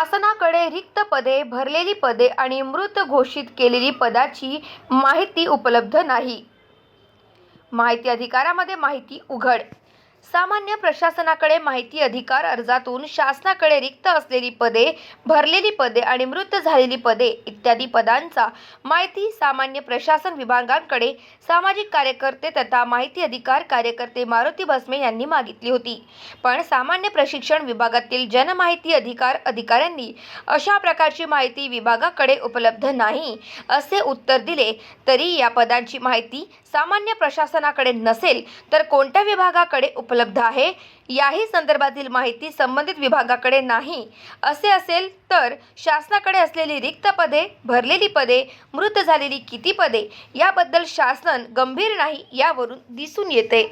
शासनाकडे रिक्त पदे भरलेली पदे आणि मृत घोषित केलेली पदाची माहिती उपलब्ध नाही. माहिती अधिकारामध्ये माहिती उघड. सामान्य प्रशासनाकडे माहिती अधिकार अर्जातून शासनाकडे रिक्त असलेली पदे भरलेली पदे आणि मृत झालेली पदे इत्यादी पदांचा माहिती सामान्य प्रशासन विभागांकडे सामाजिक कार्यकर्ते तथा माहिती अधिकार कार्यकर्ते मारुती भस्मे यांनी मागितली होती. पण सामान्य प्रशिक्षण विभागातील जनमाहिती अधिकार अधिकाऱ्यांनी अशा प्रकारची माहिती विभागाकडे उपलब्ध नाही असे उत्तर दिले तरी या पदांची माहिती सामान्य प्रशासनाकडे नसेल तर कोणत्या विभागाकडे उपलब्ध आहे. याही संदर्भातील माहिती संबंधित विभागाकडे नाही. असे असेल तर शासनाकडे असलेली रिक्त पदे भरलेली पदे मृत झालेली किती पदे याबद्दल शासन गंभीर नाही यावरून दिसून येते.